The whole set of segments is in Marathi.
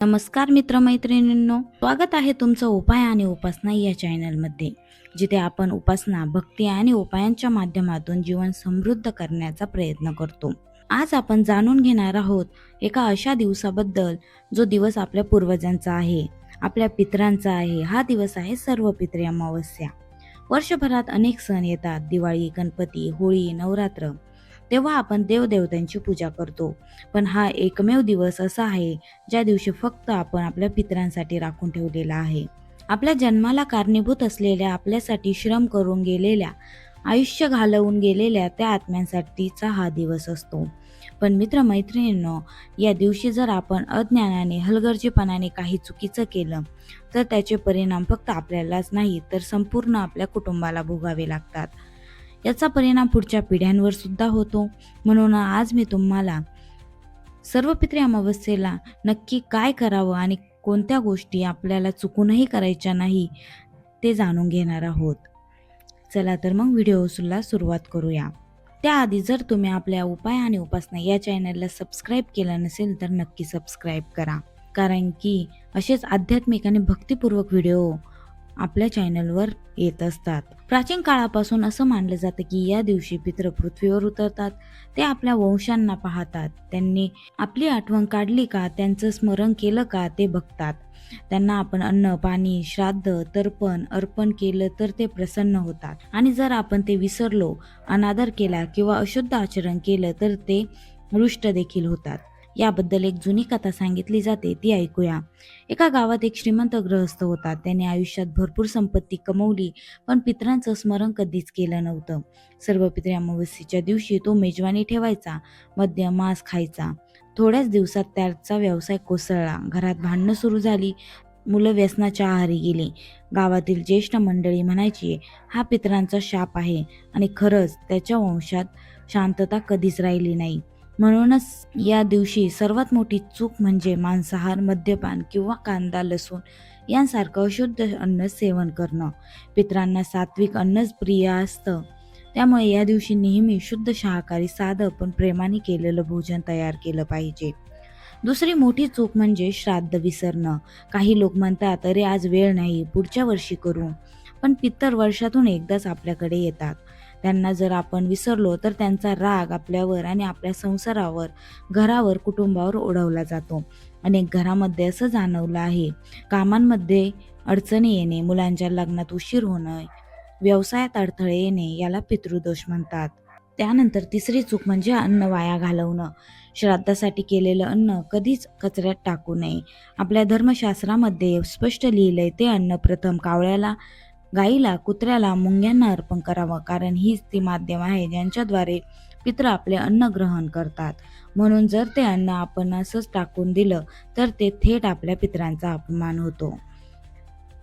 नमस्कार मित्रमैत्रिणींनो स्वागत आहे तुमचं उपाय आणि उपासना या चॅनलमध्ये जिथे आपण उपासना भक्ती आणि उपायांच्या माध्यमातून जीवन समृद्ध करण्याचा प्रयत्न करतो. आज आपण जाणून घेणार आहोत एका अशा दिवसाबद्दल जो दिवस आपल्या पूर्वजांचा आहे आपल्या पितरांचा आहे हा दिवस आहे सर्व पित्री अमावस्या. वर्षभरात अनेक सण येतात दिवाळी गणपती होळी नवरात्र. तेव्हा आपण देवदेवतांची पूजा करतो. पण हा एकमेव दिवस असा आहे ज्या दिवशी फक्त आपण आपल्या पितरांसाठी राखून ठेवलेला आहे. आपल्या जन्माला कारणीभूत असलेल्या आपल्यासाठी श्रम करून गेलेल्या आयुष्य घालवून गेलेल्या त्या आत्म्यांसाठीचा हा दिवस असतो. पण मित्रमैत्रिणींनो या दिवशी जर आपण अज्ञानाने हलगर्जीपणाने काही चुकीचं केलं तर त्याचे परिणाम फक्त आपल्यालाच नाही तर संपूर्ण आपल्या कुटुंबाला भोगावे लागतात. याचा परिणाम पुढच्या पिढ्यांवर सुद्धा होतो. म्हणून आज मी तुम्हाला सर्व पित्री अमावस्येला नक्की काय करावं आणि कोणत्या गोष्टी आपल्याला चुकूनही करायच्या नाही ते जाणून घेणार आहोत. चला तर मग व्हिडिओला सुरुवात करूया. त्याआधी जर तुम्ही आपल्या उपाय आणि उपासना या चॅनलला सबस्क्राईब केलं नसेल तर नक्की सबस्क्राईब करा. कारण की असेच आध्यात्मिक आणि भक्तिपूर्वक व्हिडिओ आपल्या चॅनलवर येत असतात. प्राचीन काळापासून असं मानलं जातं की या दिवशी पितृ पृथ्वीवर उतरतात. ते आपल्या वंशांना पाहतात. त्यांनी आपली आठवण काढली का त्यांचं स्मरण केलं का ते बघतात. त्यांना आपण अन्न पाणी श्राद्ध तर्पण अर्पण केलं तर ते प्रसन्न होतात. आणि जर आपण ते विसरलो अनादर केला किंवा अशुद्ध आचरण केलं तर ते रुष्ट देखील होतात. याबद्दल एक जुनी कथा सांगितली जाते ती ऐकूया. एका गावात एक श्रीमंत ग्रहस्थ होता. त्याने आयुष्यात भरपूर संपत्ती कमवली पण पितरांचं स्मरण कधीच केलं नव्हतं. सर्व पित्रे अमावस्येच्या दिवशी तो मेजवानी ठेवायचा मद्य मांस खायचा. थोड्याच दिवसात त्याचा व्यवसाय कोसळला. घरात भांडणं सुरू झाली मुलं व्यसनाच्या आहारी गेली. गावातील ज्येष्ठ मंडळी म्हणायची हा पितरांचा शाप आहे आणि खरंच त्याच्या वंशात शांतता कधीच राहिली नाही. म्हणूनच या दिवशी सर्वात मोठी चूक म्हणजे मांसाहार मद्यपान किंवा कांदा लसूण यांसारखं अशुद्ध अन्न सेवन करणं. पितरांना सात्विक अन्नच प्रिय असतं. त्यामुळे या दिवशी नेहमी शुद्ध शाकाहारी साधं पण प्रेमाने केलेलं भोजन तयार केलं पाहिजे. दुसरी मोठी चूक म्हणजे श्राद्ध विसरणं. काही लोक म्हणतात अरे आज वेळ नाही पुढच्या वर्षी करू. पण पितर वर्षातून एकदाच आपल्याकडे येतात. त्यांना जर आपण विसरलो तर त्यांचा राग आपल्यावर आणि आपल्या संसारावर घरावर कुटुंबावर ओढवला जातो. अनेक घरामध्ये असं जाणवलं आहे. कामांमध्ये अडचणी येणे मुलांच्या लग्नात उशीर होणं व्यवसायात अडथळे येणे याला पितृदोष म्हणतात. त्यानंतर तिसरी चूक म्हणजे अन्न वाया घालवणं. श्राद्धासाठी केलेलं अन्न कधीच कचऱ्यात टाकू नये. आपल्या धर्मशास्त्रामध्ये स्पष्ट लिहिलंय ते अन्न प्रथम कावळ्याला गाईला कुत्र्याला मुंग्यांना अर्पण करावं कारण हीच ती माध्यम आहे ज्यांच्याद्वारे पित्र आपले अन्न ग्रहण करतात. म्हणून जर ते अन्न आपण असंच टाकून दिलं तर ते थेट आपल्या पित्रांचा अपमान होतो.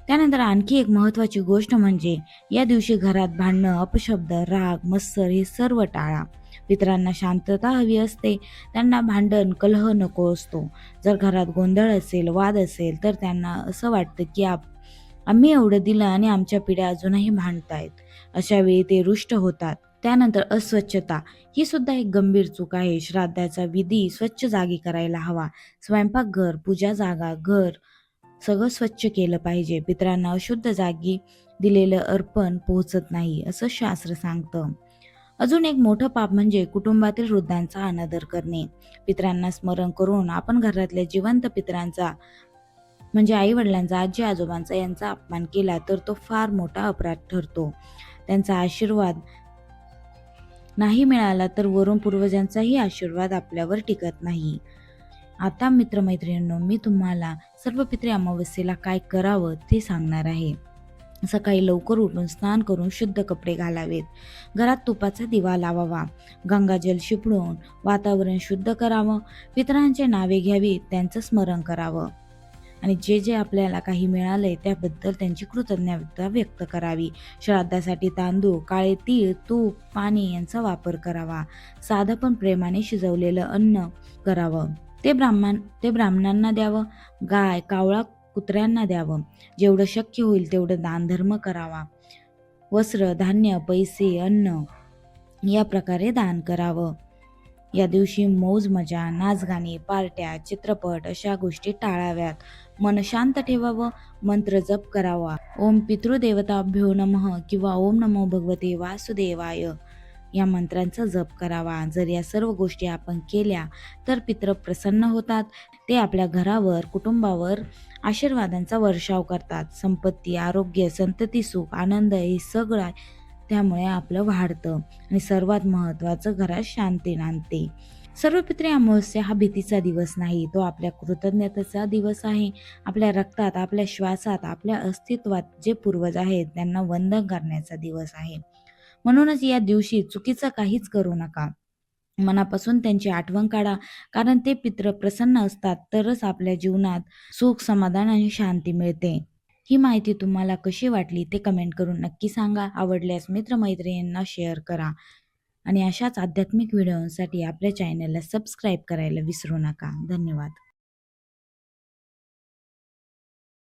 त्यानंतर आणखी एक महत्त्वाची गोष्ट म्हणजे या दिवशी घरात भांडणं अपशब्द राग मत्सर हे सर्व टाळा. पितरांना शांतता हवी असते त्यांना भांडण कलह नको असतो. जर घरात गोंधळ असेल वाद असेल तर त्यांना असं वाटतं की आप आम्ही एवढं दिलं आणि आमच्या पिढ्या अजूनही भांडतायत. अशा वेळी ते रुष्ट होतात. त्यानंतर अस्वच्छता ही सुद्धा एक गंभीर चूक आहे. श्राद्धाचा विधी स्वच्छ जागी करायला हवा. स्वयंपाकघर पूजा जागा घर सगळं स्वच्छ केलं पाहिजे. पितरांना अशुद्ध जागी दिलेलं अर्पण पोहोचत नाही असं शास्त्र सांगतं. अजून एक मोठं पाप म्हणजे कुटुंबातील वृद्धांचा अनादर करणे. पित्रांना स्मरण करून आपण घरातल्या जिवंत पितरांचा म्हणजे आई वडिलांचा आजी आजोबांचा यांचा अपमान केला तर तो फार मोठा अपराध ठरतो. त्यांचा आशीर्वाद नाही मिळाला तर वरून पूर्वजांचाही आशीर्वाद आपल्यावर टिकत नाही. आता मित्रमैत्रिणींनो मी तुम्हाला सर्व पित्रे अमावस्येला काय करावं ते सांगणार आहे. सकाळी लवकर उठून स्नान करून शुद्ध कपडे घालावेत. घरात तुपाचा दिवा लावावा. गंगाजल शिपडून वातावरण शुद्ध करावं. पितरांचे नावे घ्यावी त्यांचं स्मरण करावं. आणि जे जे आपल्याला काही मिळालं आहे त्याबद्दल त्यांची कृतज्ञता व्यक्त करावी. श्राद्धासाठी तांदूळ काळे तीळ तूप पाणी यांचा वापर करावा. साधं पण प्रेमाने शिजवलेलं अन्न करावं. ते ब्राह्मण ते ब्राह्मणांना द्यावं. गाय कावळा कुत्र्यांना द्यावं. जेवढं शक्य होईल तेवढं दानधर्म करावा. वस्त्र धान्य पैसे अन्न या प्रकारे दान करावं. या दिवशी मौज मजा नाचगाणी पार्ट्या चित्रपट अशा गोष्टी टाळाव्यात. मन शांत ठेवावं मंत्र जप करावा. ओम पितृदेवताभ्यो नमः किंवा ओम नमो भगवते वासुदेवाय. या मंत्रांचा जप करावा. जर या सर्व गोष्टी आपण केल्या तर पित्र प्रसन्न होतात. ते आपल्या घरावर कुटुंबावर आशीर्वादांचा वर्षाव करतात. संपत्ती आरोग्य संतती सुख आनंद हे सगळं त्यामुळे आपलं वाढतं आणि सर्वात महत्त्वाचं घरात शांती नांदते. सर्व पित्रे अमावस्या हा भीतीचा दिवस नाही तो आपल्या कृतज्ञतेचा दिवस आहे. आपल्या रक्तात आपल्या श्वासात आपल्या अस्तित्वात जे पूर्वज आहेत त्यांना वंदन करण्याचा दिवस आहे. म्हणूनच या दिवशी चुकीचं काहीच करू नका. मनापासून त्यांची आठवण काढा. कारण ते पित्र प्रसन्न असतात तरच आपल्या जीवनात सुख समाधान आणि शांती मिळते. ही माहिती तुम्हाला कशी वाटली ते कमेंट करून नक्की सांगा. आवडल्यास मित्रमैत्रिणींना शेअर करा. आणि अशाच आध्यात्मिक व्हिडिओसाठी आपल्या चॅनलला सबस्क्राईब करायला विसरू नका. धन्यवाद.